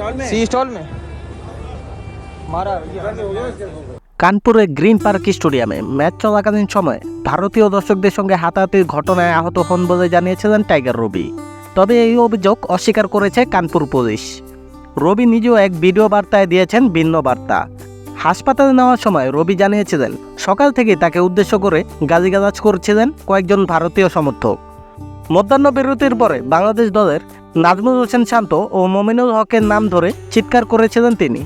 सी stall में मारा কানপুরে গ্রিন পার্ক স্টেডিয়ামে ম্যাচ চলাকালীন সময় ভারতীয় দর্শকদের সঙ্গে হাতাহাতির ঘটনায় আহত হন বলে জানিয়েছিলেন টাইগার রবি তবে এই অভিযোগ অস্বীকার করেছে কানপুর পুলিশ রবি নিজেও এক ভিডিও বার্তায় দিয়েছেন ভিন্ন বার্তা হাসপাতালে নেওয়ার সময় রবি জানিয়েছিলেন সকাল থেকে তাকে উদ্দেশ্য করে গালিগালাজ করছিলেন কয়েকজন ভারতীয় সমর্থক মধ্যাহ্ন বিরতির পরে বাংলাদেশ দলের নাজমুল হোসেন শান্ত ও মমিনুল হকের নাম ধরে চিৎকার করেছিলেন তিনি।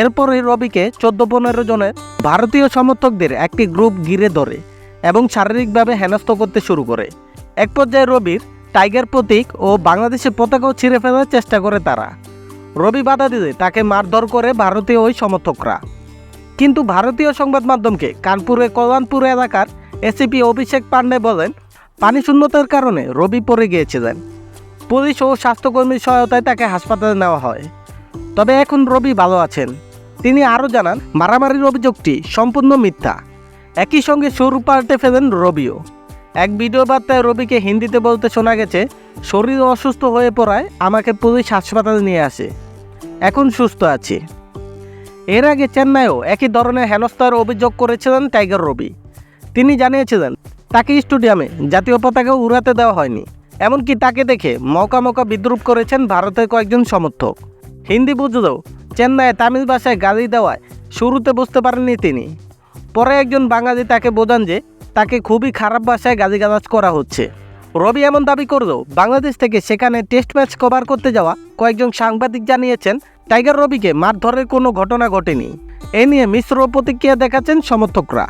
এরপরে রবিকে চোদ্দ পনেরো জনের ভারতীয় সমর্থকদের একটি গ্রুপ ঘিরে ধরে এবং শারীরিকভাবে হেনস্থ করতে শুরু করে। এক পর্যায়ে রবির টাইগার প্রতীক ও বাংলাদেশের পতাকাও ছিঁড়ে ফেলার চেষ্টা করে তারা। রবি বাধা দিলে তাকে মারধর করে ভারতীয় ওই সমর্থকরা। কিন্তু ভারতীয় সংবাদ মাধ্যমকে কানপুরের কল্যাণপুর এলাকার এসিপি অভিষেক পান্ডে বলেন পানি শূন্যতার কারণে রবি পড়ে গিয়েছিলেন পুলিশ ও স্বাস্থ্যকর্মীর সহায়তায় তাকে হাসপাতালে নেওয়া হয়। তবে এখন রবি ভালো আছেন। তিনি আরও জানান, মারামারির অভিযোগটি সম্পূর্ণ মিথ্যা। একই সঙ্গে সুর পাল্টে ফেলেন রবিও এক ভিডিও বার্তায় রবিকে হিন্দিতে বলতে শোনা গেছে, শরীর অসুস্থ হয়ে পড়ায় আমাকে পুলিশ হাসপাতালে নিয়ে আসে। এখন সুস্থ আছি। এর আগে চেন্নাইও একই ধরনের হেনস্থার অভিযোগ করেছিলেন টাইগার রবি। তিনি জানিয়েছিলেন তাকে স্টেডিয়ামে, জাতীয় পতাকা উড়াতে দেওয়া হয়নি। এমনকি তাকে দেখে মৌকা মৌকা বিদ্রুপ করেছেন ভারতের কয়েকজন সমর্থক। হিন্দি বুঝলেও চেন্নাইয়ে তামিল ভাষায় গালি দেওয়ায় শুরুতে বুঝতে পারেননি তিনি। পরে একজন বাঙালি তাকে বোঝান যে তাকে খুবই খারাপ ভাষায় গালিগালাজ করা হচ্ছে। রবি এমন দাবি করলেও বাংলাদেশ থেকে সেখানে টেস্ট ম্যাচ কভার করতে যাওয়া কয়েকজন সাংবাদিক জানিয়েছেন, টাইগার রবিকে মারধরের কোনো ঘটনা ঘটেনি। এ নিয়ে মিশ্র প্রতিক্রিয়া দেখাচ্ছেন সমর্থকরা।